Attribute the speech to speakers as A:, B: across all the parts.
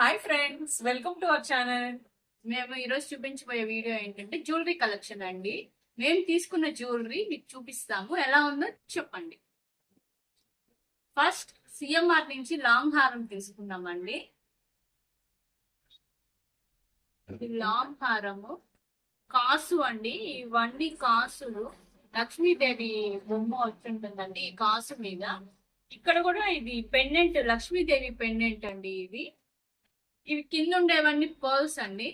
A: Hi friends welcome to our channel
B: మేము ఈరోజు చూపించబోయే వీడియో ఏంటంటే జ్యువెలరీ కలెక్షన్ అండి. మేము తీసుకున్న జ్యువెలరీ మీకు చూపిస్తాము. ఎలా ఉందో చెప్పండి. ఫస్ట్ సిఎంఆర్ నుంచి లాంగ్ హారం తీసుకున్నామండి లాంగ్ హారము. కాసు అండి. ఇవన్నీ కాసులు. లక్ష్మీదేవి బొమ్మ వచ్చింటుందండి ఈ కాసు మీద. ఇక్కడ కూడా ఇది పెండెంట్ లక్ష్మీదేవి పెండెంట్ అండి ఇది. ఇవి కింద ఉండేవన్నీ పర్ల్స్ అండి.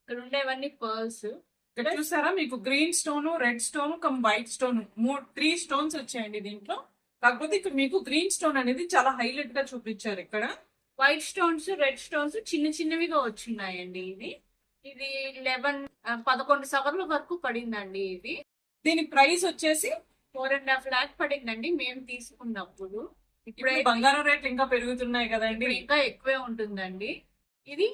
B: ఇక్కడ ఉండేవన్నీ పర్ల్స్.
A: ఇక్కడ చూసారా మీకు green stone red stone cum white stone మూడు త్రీ స్టోన్స్ వచ్చాయండి దీంట్లో. కాకపోతే ఇక్కడ మీకు గ్రీన్ స్టోన్ అనేది చాలా హైలైట్గా చూపించారు ఇక్కడ.
B: వైట్ స్టోన్స్ రెడ్ స్టోన్స్ చిన్న చిన్నవిగా వచ్చినాయండి ఇది ఇది లెవెన్ పదకొండు సవర్ల వరకు పడిందండి ఇది.
A: దీని ప్రైస్ వచ్చేసి
B: ఫోర్ అండ్ హాఫ్ లాక్ పడిందండి మేము తీసుకున్నప్పుడు.
A: ఇప్పుడు బంగారం రేట్లు ఇంకా పెరుగుతున్నాయి కదండి.
B: ఇంకా ఎక్కువే ఉంటుందండి. ఇది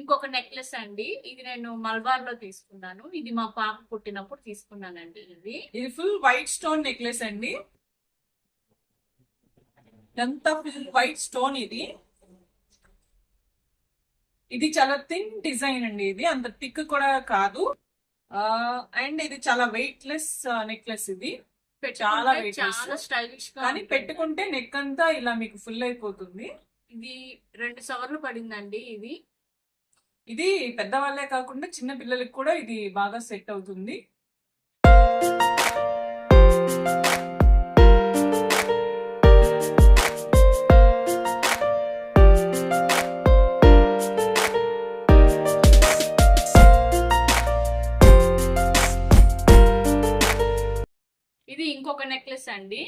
B: ఇంకొక నెక్లెస్ అండి. ఇది నేను మల్బార్లో తీసుకున్నాను. ఇది మా పాప పుట్టినప్పుడు తీసుకున్నానండి ఇది.
A: ఇది ఫుల్ వైట్ స్టోన్ నెక్లెస్ అండి. ఇదంతా ఫుల్ వైట్ స్టోన్ ఇది. ఇది చాలా థిన్ డిజైన్ అండి ఇది. అంత థిక్ కూడా కాదు. అండ్ ఇది చాలా వెయిట్ లెస్ నెక్లెస్ ఇది. చాలా weightless.
B: చాలా స్టైలిష్
A: కానీ. పెట్టుకుంటే నెక్ అంతా ఇలా మీకు ఫుల్ అయిపోతుంది.
B: ఇది రెండు సవర్లు పడిందండి ఇది.
A: ఇది పెద్దవాళ్ళే కాకుండా చిన్న పిల్లలకి కూడా ఇది బాగా సెట్ అవుతుంది.
B: ఇది ఇంకొక నెక్లెస్ అండి.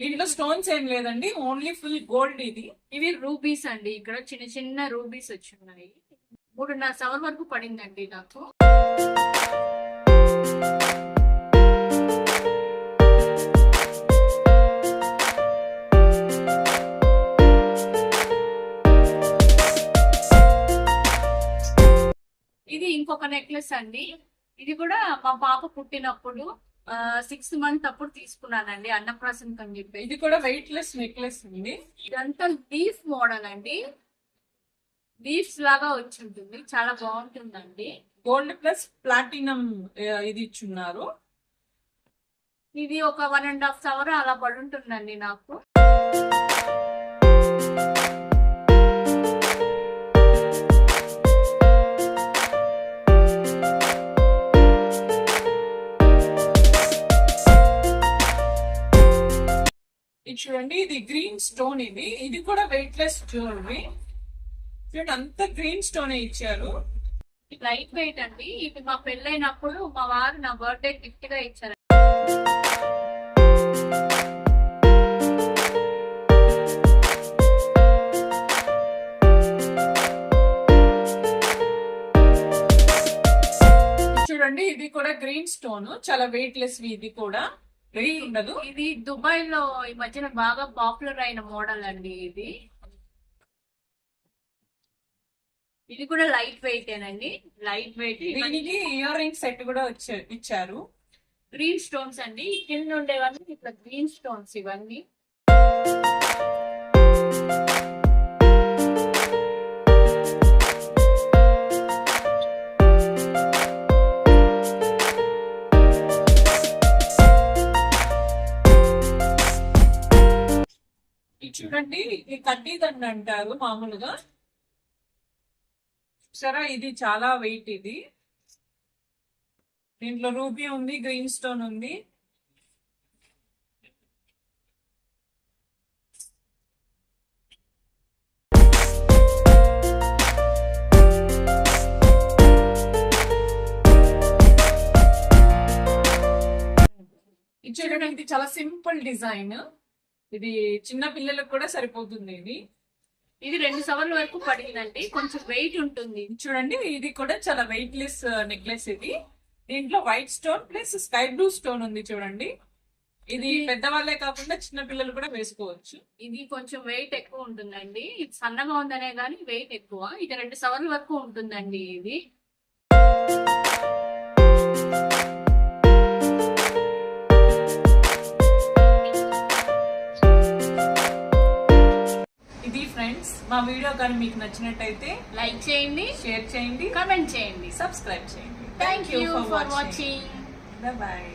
A: దీంట్లో స్టోన్స్ ఏం లేదండి ఓన్లీ ఫుల్ గోల్డ్ ఇది.
B: ఇవి రూబీస్ అండి ఇక్కడ చిన్న చిన్న రూబీస్ వచ్చి ఉన్నాయి మూడున్నర సవర్ వరకు పడిందండి నాకు. ఇది ఇంకొక నెక్లెస్ అండి. ఇది కూడా మా పాప పుట్టినప్పుడు సిక్స్త్ మంత్ అప్పుడు తీసుకున్నానండి అన్నప్రాసన్ అని చెప్పి.
A: ఇది కూడా వెయిట్ లెస్ నెక్లెస్ ఉంది
B: ఇదంతా లీఫ్ మోడల్ అండి. లీఫ్స్ లాగా వచ్చి ఉంటుంది చాలా బాగుంటుందండి.
A: గోల్డ్ ప్లస్ ప్లాటినం ఇది ఇచ్చున్నారు.
B: ఇది ఒక వన్ అండ్ హాఫ్ అవర్ అలా పడి ఉంటుందండి నాకు.
A: స్టోన్ ఇది. ఇది కూడా వెయిట్ లెస్ జ్యువెలరీ చూడండి అంత గ్రీన్ స్టోన్ ఇచ్చారు.
B: లైట్ వెయిట్ అండి. ఇది మా పెళ్ళైనప్పుడు మా వారు నా బర్త్డే గిఫ్ట్గా ఇచ్చారు.
A: చూడండి ఇది కూడా గ్రీన్ స్టోన్ చాలా వెయిట్ లెస్ ఇది కూడా. ఉండదు.
B: ఇది దుబాయ్లో ఈ మధ్యన బాగా పాపులర్ అయిన మోడల్ అండి ఇది. ఇది కూడా లైట్ వెయిట్ ఏనండి? Light weight.
A: దీనికి ఇయర్ రింగ్ సెట్ కూడా వచ్చా ఇచ్చారు.
B: గ్రీన్ స్టోన్స్ అండి. కింద ఉండేవన్నీ ఇట్లా గ్రీన్ స్టోన్స్ ఇవన్నీ.
A: చూడండి ఇది కడ్డీదండ అంటారు మామూలుగా. సరే ఇది చాలా వెయిట్ ఇది. దీంట్లో రూబీ ఉంది గ్రీన్ స్టోన్ ఉంది. ఇది చూడండి ఇది చాలా సింపుల్ డిజైన్. ఇది చిన్న పిల్లలకు కూడా సరిపోతుంది ఇది.
B: ఇది రెండు సవర్ల వరకు పడిందండి. కొంచెం వెయిట్ ఉంటుంది.
A: చూడండి ఇది కూడా చాలా వెయిట్ లెస్ నెక్లెస్ ఇది. దీంట్లో white stone plus sky blue stone ఉంది చూడండి. ఇది పెద్దవాళ్ళే కాకుండా చిన్న పిల్లలు కూడా వేసుకోవచ్చు.
B: ఇది కొంచెం వెయిట్ ఎక్కువ ఉంటుందండి. ఇది సన్నగా ఉందనే కానీ వెయిట్ ఎక్కువ. ఇది రెండు సవర్ల వరకు ఉంటుందండి ఇది.
A: వీడియో కానీ మీకు నచ్చినట్టయితే
B: లైక్ చేయండి
A: షేర్ చేయండి
B: కమెంట్ చేయండి.
A: సబ్స్క్రైబ్ చేయండి.
B: Thank you for watching
A: bye